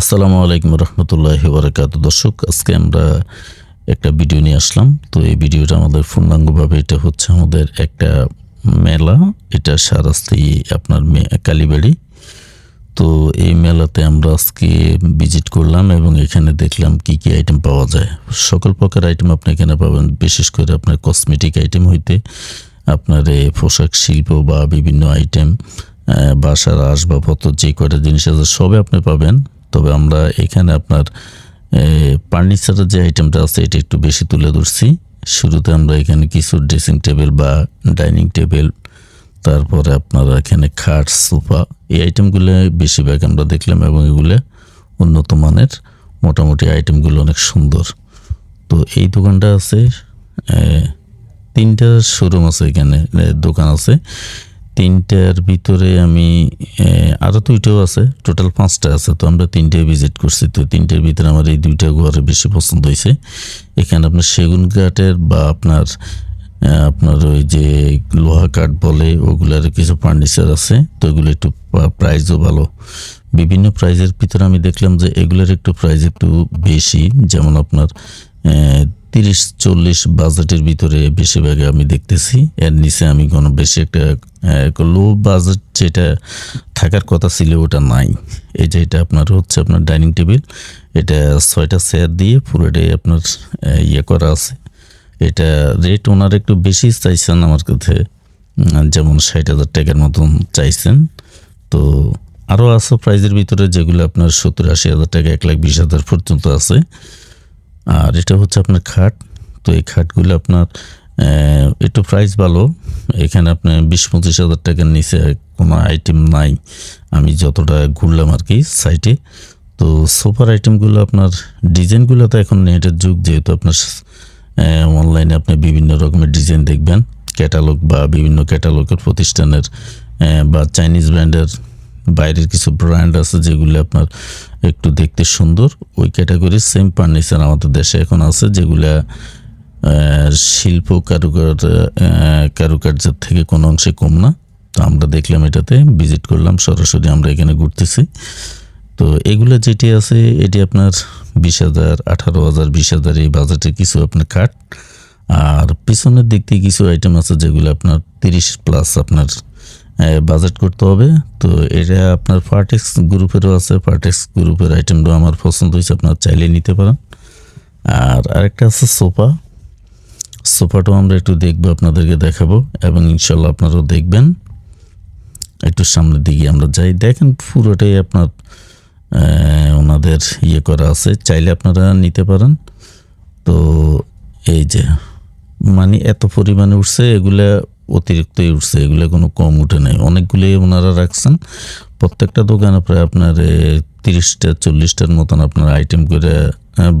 আসসালামু আলাইকুম রহমতুল্লাহ বারাকাত দর্শক, আজকে আমরা একটা ভিডিও নিয়ে আসলাম। তো এই ভিডিওটা আমাদের পূর্ণাঙ্গভাবে এটা হচ্ছে আমাদের একটা মেলা। এটা সারাস্তি আপনার কালীবাড়ি। তো এই মেলাতে আমরা আজকে ভিজিট করলাম এবং এখানে দেখলাম কি কি আইটেম পাওয়া যায়। সকল প্রকার আইটেম আপনি এখানে পাবেন, বিশেষ করে আপনার কসমেটিক আইটেম হইতে আপনার পোশাক, শিল্প বা বিভিন্ন আইটেম বাসার আসবাবপত্র, যে কয়টা জিনিস আছে, সবই আপনি পাবেন। তবে আমরা এখানে আপনার ফার্নিচারের যে আইটেমটা আছে, এটা একটু বেশি তুলে ধরছি। শুরুতে আমরা এখানে কিছু ড্রেসিং টেবিল বা ডাইনিং টেবিল তারপরে আপনার এখানে খাট, সোফা, এই আইটেমগুলো বেশিরভাগ আমরা দেখলাম এবং এগুলো উন্নত মানের মোটামুটি আইটেমগুলো অনেক সুন্দর। তো এই দোকানটা আছে তিনটা শোরুম আছে এখানে দোকান আছে। তিনটার ভিতরে আমি আরও দুইটাও আছে, টোটাল পাঁচটা আছে, তো আমরা তিনটায় ভিজিট করছি। তো তিনটার ভিতরে আমার এই দুইটা ঘরে বেশি পছন্দ হয়েছে। এখানে আপনার সেগুন কাঠের বা আপনার আপনার ওই যে লোহা কাঠ বলে ওগুলার কিছু ফার্নিচার আছে, তো এগুলো একটু প্রাইসও ভালো। বিভিন্ন প্রাইজের ভিতরে আমি দেখলাম যে এগুলোর একটু প্রাইস একটু বেশি, যেমন আপনার তিরিশ চল্লিশ বাজেটের ভিতরে বেশিরভাগ আমি দেখতেছি। এর নিচে আমি কোনো বেশি একটা লো বাজেট যেটা থাকার কথা ছিল ওটা নাই। এই যে এটা আপনার হচ্ছে আপনার ডাইনিং টেবিল এটা ছয়টা চেয়ার দিয়ে পুরোটাই আপনার ইয়ে করা আছে। এটা রেট ওনার একটু বেশি চাইছেন আমার কাছে যেমন ষাট হাজার টাকার মতন চাইছেন। তো আরও আছে প্রাইজের ভিতরে যেগুলো আপনার সত্তর আশি হাজার টাকা, এক লাখ বিশ হাজার পর্যন্ত আছে। আর এটা হচ্ছে আপনার খাট। তো এই খাটগুলো আপনার একটু প্রাইস ভালো। এখানে আপনার বিশ পঁচিশ হাজার টাকার নিচে কোনো আইটেম নাই। আমি যতটা ঘুরলাম আর কি সাইটে তো সোফার আইটেমগুলো আপনার ডিজাইনগুলো তো এখন নেটের যুগ, যেহেতু আপনার অনলাইনে আপনি বিভিন্ন রকমের ডিজাইন দেখবেন। ক্যাটালগ বা বিভিন্ন ক্যাটালগের প্রতিষ্ঠানের বা চাইনিজ ব্র্যান্ডের বাইরের কিছু ব্র্যান্ড আছে যেগুলো আপনার একটু দেখতে সুন্দর। ওই ক্যাটাগরির সেম ফার্নিচার আমাদের দেশে এখন আছে, যেগুলা শিল্প কারুকার কারুকার্যের থেকে কোনো অংশে কম না। তো আমরা দেখলাম এটাতে ভিজিট করলাম, সরাসরি আমরা এখানে ঘুরতেছি। তো এগুলো যেটি আছে, এটি আপনার বিশ হাজার, আঠারো হাজার, বিশ হাজার, এই বাজেটে কিছু আপনার কাট আর পিছনের দিক থেকে কিছু আইটেম আছে, যেগুলো আপনার তিরিশ প্লাস আপনার বাজেট করতে হবে। তো এটা আপনার ফার্টেক্স গ্রুপেরও আছে। ফার্টেক্স গ্রুপের আইটেমটা আমার পছন্দ হয়েছে, আপনার চাইলে নিতে পারেন। আর আরেকটা আছে সোফা সোফাটাও আমরা একটু দেখব, আপনাদেরকে দেখাবো, এবং ইনশাল্লাহ আপনারাও দেখবেন। একটু সামনের দিকে আমরা যাই। দেখেন, পুরোটাই আপনার ওনাদের ইয়ে করা আছে। চাইলে আপনারা নিতে পারেন। তো এই যে মানে এত পরিমাণে উঠছে, এগুলা অতিরিক্তই উঠছে, এগুলো কোনো কম উঠে নাই। অনেকগুলোই ওনারা রাখছেন। প্রত্যেকটা দোকানে প্রায় আপনার তিরিশটা, চল্লিশটার মতন আপনার আইটেম করে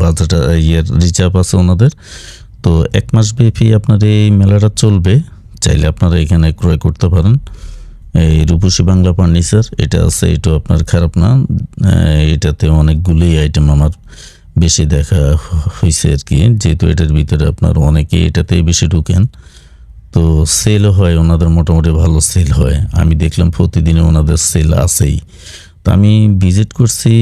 বাজারটা ইয়ের রিজার্ভ আছে ওনাদের। তো এক মাস ব্যাপী আপনার এই মেলাটা চলবে। চাইলে আপনারা এখানে ক্রয় করতে পারেন। এই রূপসী বাংলা ফার্নিচার এটা আছে এটা আপনার খারাপ না। এটাতে অনেকগুলি আইটেম আমার বেশি দেখা হয়েছে আর কি। যেহেতু এটার ভিতরে আপনার অনেকেই এটাতেই বেশি ঢুকেন। তো সেলও হয়, ওনাদের মোটামুটি ভালো সেল হয়। আমি দেখলাম প্রতিদিনে ওনাদের সেল আছেই। তো আমি ভিজিট করছি,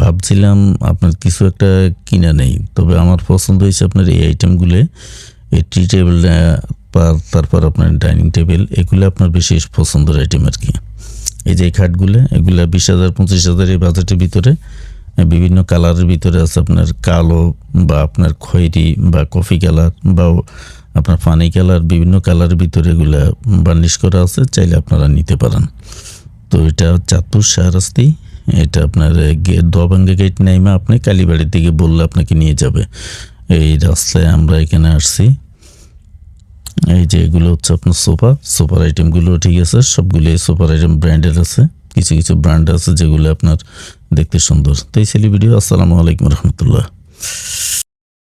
ভাবছিলাম আপনার কিছু একটা কিনা নেই। তবে আমার পছন্দ হয়েছে আপনার এই আইটেমগুলো এই টি টেবিল তারপর আপনার ডাইনিং টেবিল এগুলো আপনার বিশেষ পছন্দের আইটেম আর কি। এই যে খাটগুলো, এগুলো বিশ হাজার, পঁচিশ হাজার এই বাজেটের ভিতরে। বিভিন্ন কালারের ভিতরে আছে আপনার কালো বা আপনার খয়েরি বা কফি কালার বা আপনার পানি কালার বিভিন্ন কালারের ভিতরে এগুলা বার্নিশ করা আছে, চাইলে আপনারা নিতে পারেন। তো এটা চাঁদপুর শাহরাস্তি, এটা আপনার গেট দোয়াবাঙ্গা গেট নাইমা, আপনি কালীবাড়ির দিকে বললে আপনাকে নিয়ে যাবে। এই রাস্তায় আমরা এখানে আসছি। এই যে এগুলো হচ্ছে আপনার সোফা, সোফার আইটেমগুলো ঠিক আছে, সবগুলোই সোফার আইটেম ব্র্যান্ডের আছে। কিছু কিছু ব্র্যান্ড আছে যেগুলো আপনার দেখতে সুন্দর। তো এই ছেলে ভিডিও আসসালামু আলাইকুম রহমতুল্লাহ।